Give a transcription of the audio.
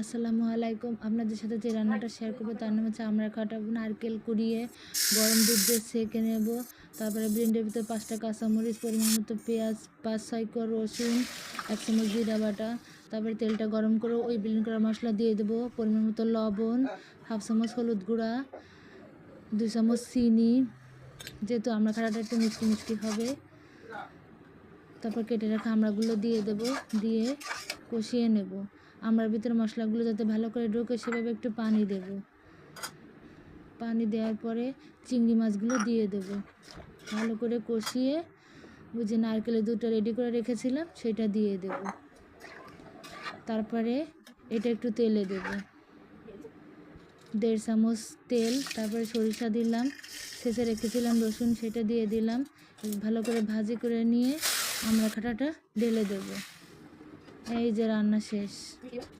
আসসালামু আলাইকুম। আপনাদের সাথে যে রান্নাটা শেয়ার করব, তার নাম হচ্ছে আমরা কাটাবো নারকেল কুড়িয়ে, গরম দুধ দিয়ে সেঁকে নেব। তারপরে ব্লেন্ডের ভিতরে পাঁচটা কাঁচামরিচ, পরিমাণ মতো পেঁয়াজ, পাঁচ ছয় কর রসুন, এক চামচ জিরা বাটা, তারপরে তেলটা গরম করে ওই ব্লেন্ড করা মশলা দিয়ে দেবো। পরিমাণ মতো লবণ, হাফ চামচ হলুদ গুঁড়া, দুই চামচ চিনি, যেহেতু আমরা খাটাটা একটু মিষ্টি মিষ্টি হবে। তারপর কেটে রাখা আমড়াগুলো দিয়ে দেব, দিয়ে কষিয়ে নেব। আমড়ার ভিতরে মশলাগুলো যাতে ভালো করে ঢোকে সেভাবে একটু পানি দেব। পানি দেওয়ার পরে চিংড়ি মাছগুলো দিয়ে দেব। ভালো করে কষিয়ে ওই যে নারকেলের দুধটা রেডি করে রেখেছিলাম, সেটা দিয়ে দেব। তারপরে এটা একটু তেলে দেব। দেড় চামচ তেল, তারপরে সরিষা দিলাম, শেষে রেখেছিলাম রসুন, সেটা দিয়ে দিলাম। ভালো করে ভাজি করে নিয়ে আমরা খাটাটা ঢেলে দেব। এই যে রান্না শেষ।